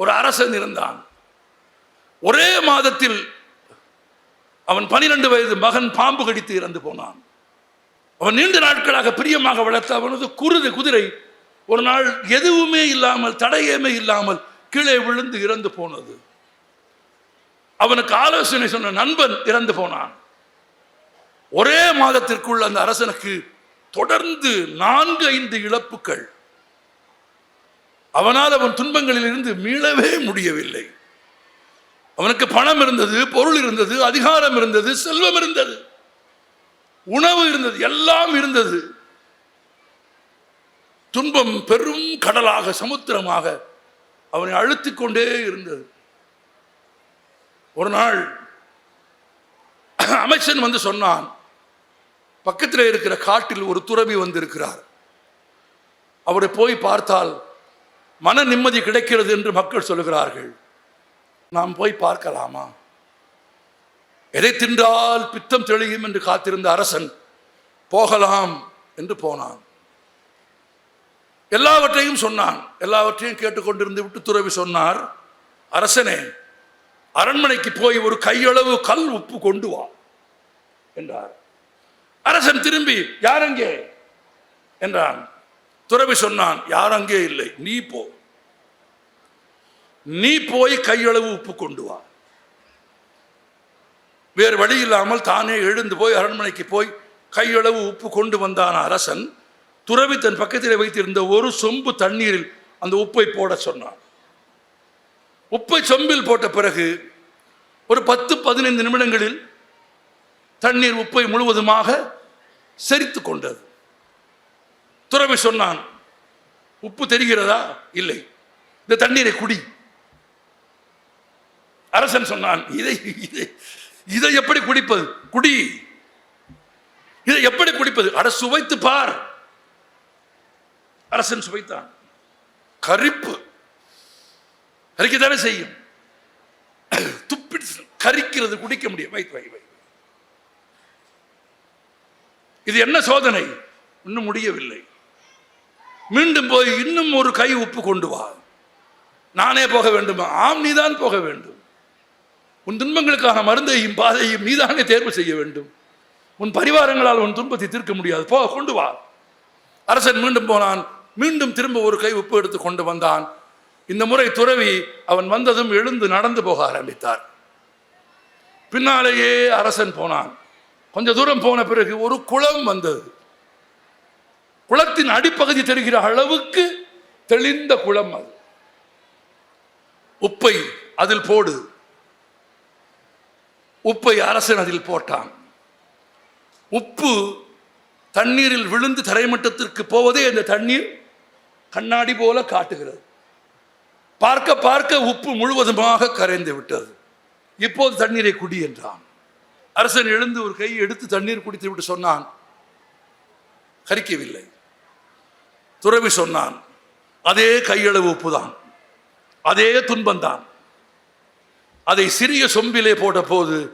ஒரு அரசன் இருந்தான். ஒரே மாதத்தில் அவன் பனிரெண்டு வயது மகன் பாம்பு கடித்து இறந்து போனான். அவன் நீண்ட நாட்களாக பிரியமாக வளர்த்த அவனது குருது குதிரை ஒரு நாள் எதுவுமே இல்லாமல் தடையமே இல்லாமல் கீழே விழுந்து இறந்து போனது. அவனுக்கு ஆலோசனை சொன்ன நண்பன் இறந்து போனான். ஒரே மாதத்திற்குள் அந்த அரசனுக்கு தொடர்ந்து நான்கு ஐந்து இழப்புகள். அவனால் அவன் துன்பங்களில் இருந்து மீளவே முடியவில்லை. அவனுக்கு பணம் இருந்தது பொருள் இருந்தது அதிகாரம் இருந்தது செல்வம் இருந்தது உணவு இருந்தது எல்லாம் இருந்தது. துன்பம் பெரும் கடலாக சமுத்திரமாக அவனை அழுத்திக் கொண்டே இருந்தது. ஒரு நாள் அமைச்சன் வந்து சொன்னான் பக்கத்தில் இருக்கிற காட்டில் ஒரு துறவி வந்திருக்கிறார். அவரை போய் பார்த்தால் மன நிம்மதி கிடைக்கிறது என்று மக்கள் சொல்லுகிறார்கள். நாம் போய் பார்க்கலாமா? எதை தின்றால் பித்தம் தெளியும் என்று காத்திருந்த அரசன் போகலாம் என்று போனான். எல்லாவற்றையும் சொன்னான். எல்லாவற்றையும் கேட்டுக்கொண்டிருந்து விட்டு துறவி சொன்னார் அரசனே அரண்மனைக்கு போய் ஒரு கையளவு கல் உப்பு கொண்டு வா என்றார். அரசன் திரும்பி யார் என்றான். துறவி சொன்னான் யார் அங்கே இல்லை? நீ போ. நீ போய் கையளவு உப்பு கொண்டு வா. வேறு வழி இல்லாமல் தானே எழுந்து போய் அரண்மனைக்கு போய் கையளவு உப்பு கொண்டு வந்தான் அரசன். துறவி தன் பக்கத்தில் வைத்திருந்த ஒரு சொம்பு தண்ணீரில் அந்த உப்பை போட சொன்னான். உப்பை சொம்பில் போட்ட பிறகு ஒரு பத்து பதினைந்து நிமிடங்களில் தண்ணீர் உப்பை முழுவதுமாக செரித்து கொண்டது. துறவி சொன்னான் உப்பு தெரிகிறதா? இல்லை. இந்த தண்ணீரை குடி. அரசன் சொன்னான் இதை இதை இதை எப்படி குடிப்பது? குடி. இதை எப்படி குடிப்பது? அட சுவைத்து பார். அரசன் சுவைத்தான். கரிப்பு. கறிக்கத்தானே செய்யும். துப்பி கரிக்கிறது குடிக்க முடியும். வை வை வை. இது என்ன சோதனை? இன்னும் முடியவில்லை. மீண்டும் போய் இன்னும் ஒரு கை உப்பு கொண்டு வா. நானே போக வேண்டுமா? ஆம் நீதான் போக வேண்டும். உன் துன்பங்களுக்கான மருந்தையும் பாதையும் நீதானே தேர்வு செய்ய வேண்டும். உன் பரிவாரங்களால் உன் துன்பத்தை தீர்க்க முடியாது. போ கொண்டு வா. அரசன் மீண்டும் போனான். மீண்டும் திரும்ப ஒரு கை உப்பு எடுத்து கொண்டு வந்தான். இந்த முறை துறவி அவன் வந்ததும் எழுந்து நடந்து போக ஆரம்பித்தார். பின்னாலேயே அரசன் போனான். கொஞ்ச தூரம் போன பிறகு ஒரு குளம் வந்தது. குளத்தின் அடிப்பகுதி தெரிகிற அளவுக்கு தெளிந்த குளம் அது. உப்பை அதில் போடு. உப்பை அரசன் அதில் போட்டான். உப்பு தண்ணீரில் விழுந்து தரைமட்டத்திற்கு போவதே அந்த தண்ணீர் கண்ணாடி போல காட்டுகிறது. பார்க்க பார்க்க உப்பு முழுவதுமாக கரைந்து விட்டது. இப்போது தண்ணீரை குடி என்றான். அரசன் எழுந்து ஒரு கை எடுத்து தண்ணீர் குடித்து விட்டு சொன்னான் கரிக்கவில்லை. துறவி சொன்னான் அதே கையளவு உப்புதான். அதே துன்பந்தான். அதை சிறிய சொம்பிலே போட்ட போது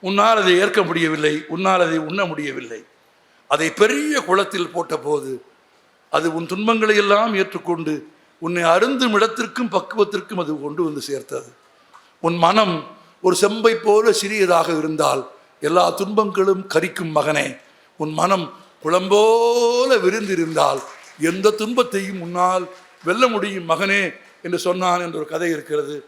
உன்னால் அதை ஏற்க முடியவில்லை உன்னால் அதை உண்ண முடியவில்லை. அதை பெரிய குளத்தில் போட்ட போது அது உன் துன்பங்களை எல்லாம் ஏற்றுக்கொண்டு உன்னை அருந்தும் இடத்திற்கும் பக்குவத்திற்கும் அது கொண்டு வந்து சேர்த்தது. உன் மனம் ஒரு செம்பை போல சிறியதாக இருந்தால் எல்லா துன்பங்களும் கரிக்கும் மகனே. உன் மனம் குளம்போல விரிந்திருந்தால் எந்த துன்பத்தையும் உன்னால் வெல்ல முடியும் மகனே என்று சொன்னான் என்ற ஒரு கதை இருக்கிறது.